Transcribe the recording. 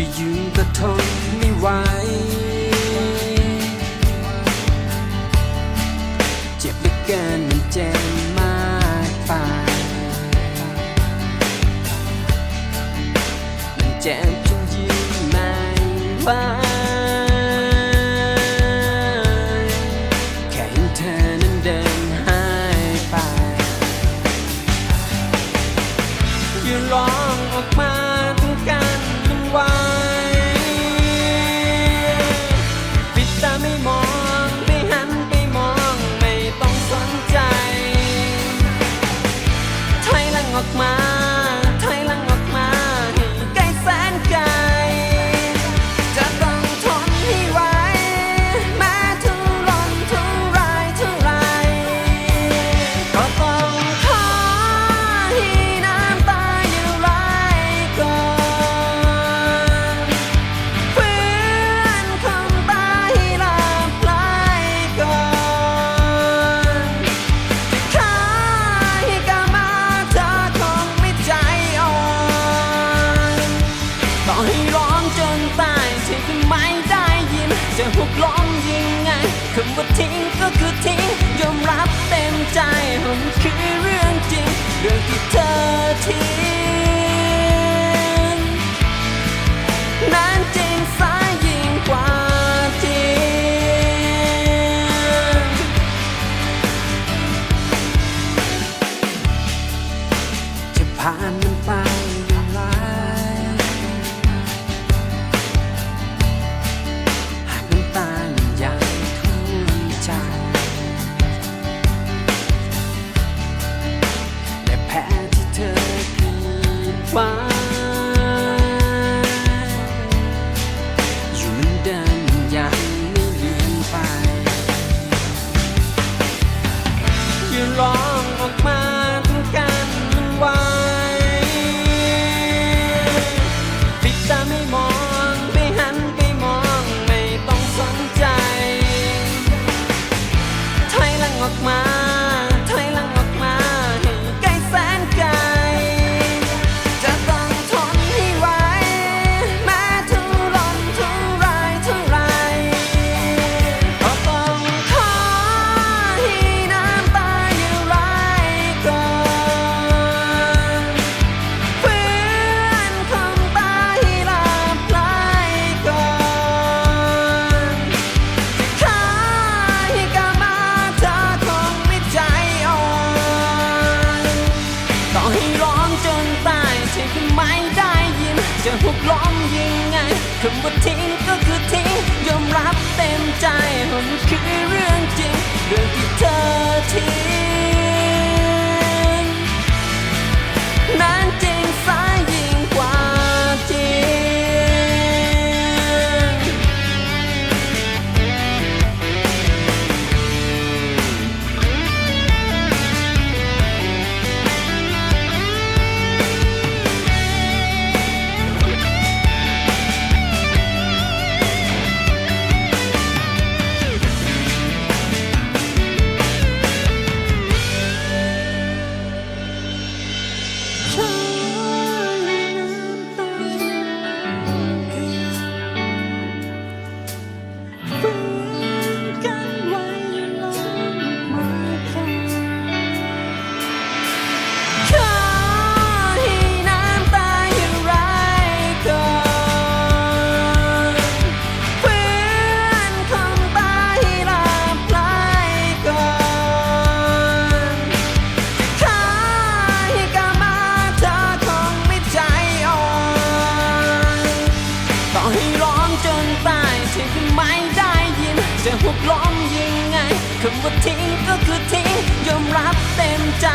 ที่ยืนก็ทนไม่ไหว เจ็บเหลือเกินมันเจ็บมากไปมันเจ็บ จะหุกล้มยังไงคำว่าทิ้งก็คือทิ้งยอมรับเต็มใจผมคือเรื่องจริง เรื่องที่เธอทิ้งนั้นจริงสายยิ่งกว่าทิ้งจะผ่านมันไป done. องจนตายเธอก็ไม่ได้ยิน จะหุบล้อมยังไงคำว่าทิ้งก็คือทิ้ง ยอมรับเต็มใจมันคือเรื่องจริง เรื่องที่เธอทิ้ง หกล้มยังไงคำว่าทิ้งก็คือทิ้งยอมรับเต็มใจ